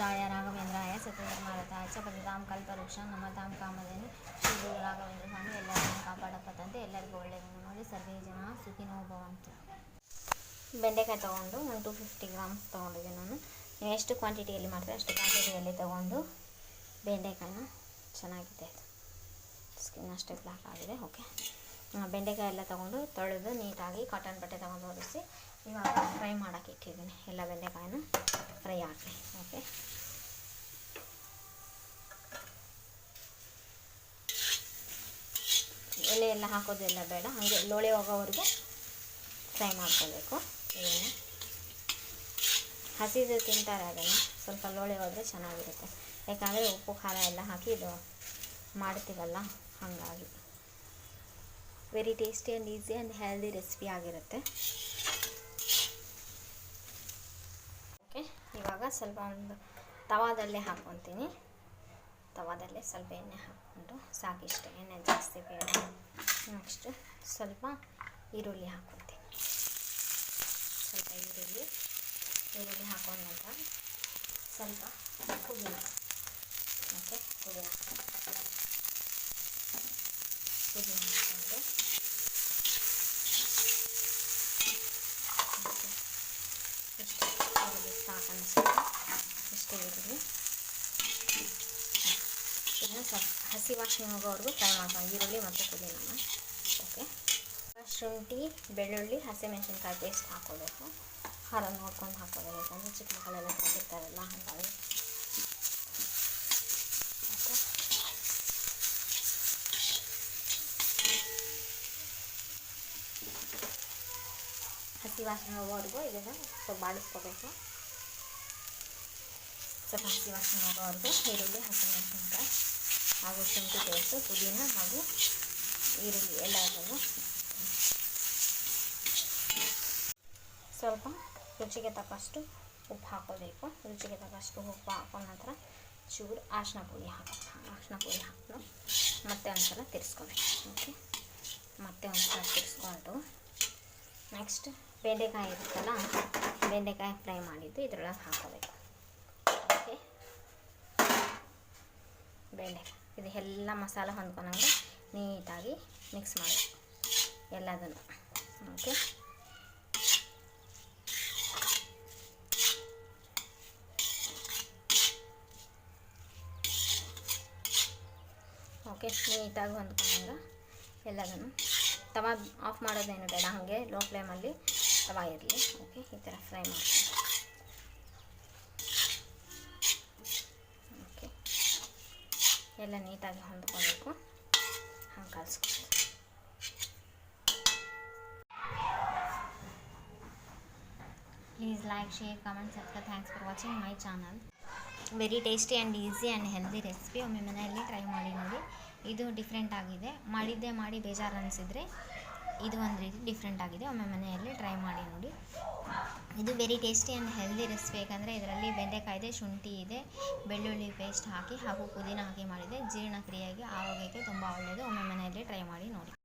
ಪೂಜಾಯ ರಾಘವೇಂದ್ರಾಯ ಸತ್ಯಧರ್ಮಾರತಾಯ ಚ ಪತಿತಾಂ ಕಲ್ಪವೃಕ್ಷ ನಮತಾಂ ಕಾಮಧೇನು, ಶ್ರೀ ಗುರು ರಾಘವೇಂದ್ರ ಸ್ವಾಮಿ ಎಲ್ಲರನ್ನು ಕಾಪಾಡಪ್ಪತ್ತಂತೆ ಎಲ್ಲರಿಗೂ ಒಳ್ಳೆಯದನ್ನು ನೋಡಿ. ಸರ್ವೇ ಜನ ಸುಖಿನೋ ಭವಂತ. ಬೆಂಡೆಕಾಯಿ ತೊಗೊಂಡು ಒಂದು ಟು ಫಿಫ್ಟಿ ಗ್ರಾಮ್ಸ್ ತೊಗೊಂಡಿದ್ದೀನಿ ನಾನು. ನೀವು ಎಷ್ಟು ಕ್ವಾಂಟಿಟಿಯಲ್ಲಿ ಮಾಡ್ತೀರ ಅಷ್ಟು ಕ್ವಾಂಟಿಟಿಯಲ್ಲಿ ತೊಗೊಂಡು ಬೆಂಡೆಕಾಯಿನ ಚೆನ್ನಾಗಿದೆ. ಅದು ಸ್ಕಿನ್ ಅಷ್ಟೇ ಬ್ಲ್ಯಾಕ್ ಆಗಿದೆ. ಓಕೆ ಬೆಂಡೆಕಾಯಿ ಎಲ್ಲ ತೊಗೊಂಡು ತೊಳೆದು ನೀಟಾಗಿ ಕಾಟನ್ ಬಟ್ಟೆ ತೊಗೊಂಡು ಒರೆಸಿ ಇವಾಗ ಫ್ರೈ ಮಾಡೋಕೆ ಇಟ್ಟಿದ್ದೀನಿ ಎಲ್ಲ ಬೆಂಡೆಕಾಯಿನ ಫ್ರೈ ಹಾಕಿ ಓಕೆ ಎಲೆ ಎಲ್ಲ ಹಾಕೋದೆಲ್ಲ ಬೇಡ, ಹಾಗೆ ಲೋಳೆ ಹೋಗೋವರೆಗೂ ಫ್ರೈ ಮಾಡ್ಕೋಬೇಕು. ಹಸಿದು ತಿಂತಾರೆ ಅದನ್ನು, ಸ್ವಲ್ಪ ಲೋಳೆ ಹೋದರೆ ಚೆನ್ನಾಗಿರುತ್ತೆ. ಯಾಕಂದರೆ ಉಪ್ಪು, ಖಾರ ಎಲ್ಲ ಹಾಕಿ ಇದು ಮಾಡ್ತೀವಲ್ಲ, ಹಾಗಾಗಿ. Very tasty and easy and healthy recipe ಆಗಿರುತ್ತೆ ಓಕೆ ಇವಾಗ ಸ್ವಲ್ಪ ಒಂದು ತವಾದಲ್ಲೇ ಹಾಕ್ಕೊತೀನಿ. ತವಾದಲ್ಲೇ ಸ್ವಲ್ಪ ಎಣ್ಣೆ ಹಾಕ್ಕೊಂಡು ಸಾಕಿಷ್ಟು ಎಣ್ಣೆ ಜಾಸ್ತಿ ಬೇಡ. ನೆಕ್ಸ್ಟ್ ಸ್ವಲ್ಪ ಈರುಳ್ಳಿ ಹಾಕ್ಕೊತೀನಿ. ಸ್ವಲ್ಪ ಈರುಳ್ಳಿ. ಈರುಳ್ಳಿ ಹಾಕೊಂಡ ನಂತರ ಸ್ವಲ್ಪ ಪುದೀನ. ಮತ್ತು ಪುದೀನ ಪುದೀನ ಹಾಕ್ಕೊಂಡು ಇಷ್ಟು ಈರುಳ್ಳಿ ಸಾಕು ಅನಿಸುತ್ತೆ ಇಷ್ಟೇ ಇರಲಿ ಇದನ್ನು ಸ್ವಲ್ಪ ಹಸಿ ವಾಸನೆ ಹೋಗೋವರೆಗೂ ಫ್ರೈ ಮಾಡ್ಕೊಂಡು ಈರುಳ್ಳಿ ಮತ್ತು ಪುದೀನ ಓಕೆ ಶುಂಠಿ ಬೆಳ್ಳುಳ್ಳಿ ಹಸಿಮೆಣಸಿನ್ಕಾಯಿ ಪೇಸ್ಟ್ ಹಾಕೋಬೇಕು ಖಾರ ನೋಡ್ಕೊಂಡು ಹಾಕೋಬೇಕು ಯಾಕಂದರೆ ಚಿಕ್ಕ ಮಕ್ಕಳೆಲ್ಲ ತಿಂತಿರ್ತಾರಲ್ಲ ಹಾಗಾಗಿ ಹಸಿ ವಾಸನೆ ಹೋಗೋವರೆಗೂ ಇದನ್ನು ಸ್ವಲ್ಪ ಬಾಡಿಸ್ಕೋಬೇಕು ಸ್ವಲ್ಪ ಹಸಿ ವಾಸನೆ ಹೋಗೋವರೆಗೂ ಈರುಳ್ಳಿ ಹಸಿಮೆಣಸಿನ್ಕಾಯಿ ಹಾಗೂ ಶುಂಠಿ ಪೇಸ್ಟು ಪುದೀನ ಹಾಗೂ ಈರುಳ್ಳಿ ಎಲ್ಲದನ್ನು ಸ್ವಲ್ಪ ರುಚಿಗೆ ತಕ್ಕಷ್ಟು ಉಪ್ಪು ಹಾಕೋಬೇಕು ರುಚಿಗೆ ತಕ್ಕಷ್ಟು ಉಪ್ಪು ಹಾಕೊಂಡ ನಂತರ ಚೂರು ಅರಶಿನ ಪುಡಿ ಹಾಕಬೇಕು. ಅರಶಿನ ಪುಡಿ ಹಾಕೊಂಡು ಮತ್ತೆ ಒಂದ್ಸಲ ತಿರ್ಸ್ಕೋಬೇಕು. ಓಕೆ ಮತ್ತೆ ಒಂದ್ಸಲ ತಿರ್ಸ್ಕೊಂಡು ನೆಕ್ಸ್ಟ್ ಬೆಂಡೆಕಾಯಿ ಇರುತ್ತಲ್ಲ, ಬೆಂಡೆಕಾಯಿ ಫ್ರೈ ಮಾಡಿದ್ದು ಇದ್ರೊಳಗೆ ಹಾಕೋಬೇಕು ಓಕೆ ಬೆಂಡೆಕಾಯಿ ಇದು ಎಲ್ಲ ಮಸಾಲೆ ಹೊಂದ್ಕೊಂಡಂಗೆ ನೀಟಾಗಿ ಮಿಕ್ಸ್ ಮಾಡಿ ಎಲ್ಲದನ್ನು. ಓಕೆ ಓಕೆ ನೀಟಾಗಿ ಹೊಂದ್ಕೊಂಡಂಗೆ ಎಲ್ಲದನ್ನು. ತವ ಆಫ್ ಮಾಡೋದೇನು ಬೇಡ, ಹಾಗೆ ಲೋ ಫ್ಲೇಮಲ್ಲಿ ತವ ಇರಲಿ. ಓಕೆ ಈ ಥರ ಫ್ರೈ ಮಾಡ್ಕೊಂಡು ಓಕೆ ಎಲ್ಲ ನೀಟಾಗಿ ಹೊಂದ್ಕೋಬೇಕು. ಹಂಗೆ ಕಲಿಸ್ಕೊಂಡು please like share comment subscribe thanks for watching my channel very tasty and easy and healthy recipe ಒಮ್ಮೆ ಮನೆಯಲ್ಲಿ ಟ್ರೈ ಮಾಡಿ ನೋಡಿ. ಇದು ಡಿಫ್ರೆಂಟ್ ಆಗಿದೆ. ಮಾಡಿದ್ದೇ ಮಾಡಿ ಬೇಜಾರು ಅನಿಸಿದರೆ ಇದು ಒಂದು ರೀತಿ ಡಿಫ್ರೆಂಟ್ ಆಗಿದೆ. ಒಮ್ಮೆ ಮನೆಯಲ್ಲಿ ಟ್ರೈ ಮಾಡಿ ನೋಡಿ. ಇದು very tasty and healthy recipe ಯಾಕಂದರೆ ಇದರಲ್ಲಿ ಬೆಂಡೆಕಾಯಿ ಇದೆ ಶುಂಠಿ ಇದೆ, ಬೆಳ್ಳುಳ್ಳಿ ಪೇಸ್ಟ್ ಹಾಕಿ ಹಾಗೂ ಪುದೀನ ಹಾಕಿ ಮಾಡಿದೆ. ಜೀರ್ಣಕ್ರಿಯೆಗೆ, ಆರೋಗ್ಯಕ್ಕೆ ತುಂಬ ಒಳ್ಳೆಯದು ಒಮ್ಮೆ ಮನೆಯಲ್ಲಿ ಟ್ರೈ ಮಾಡಿ ನೋಡಿ.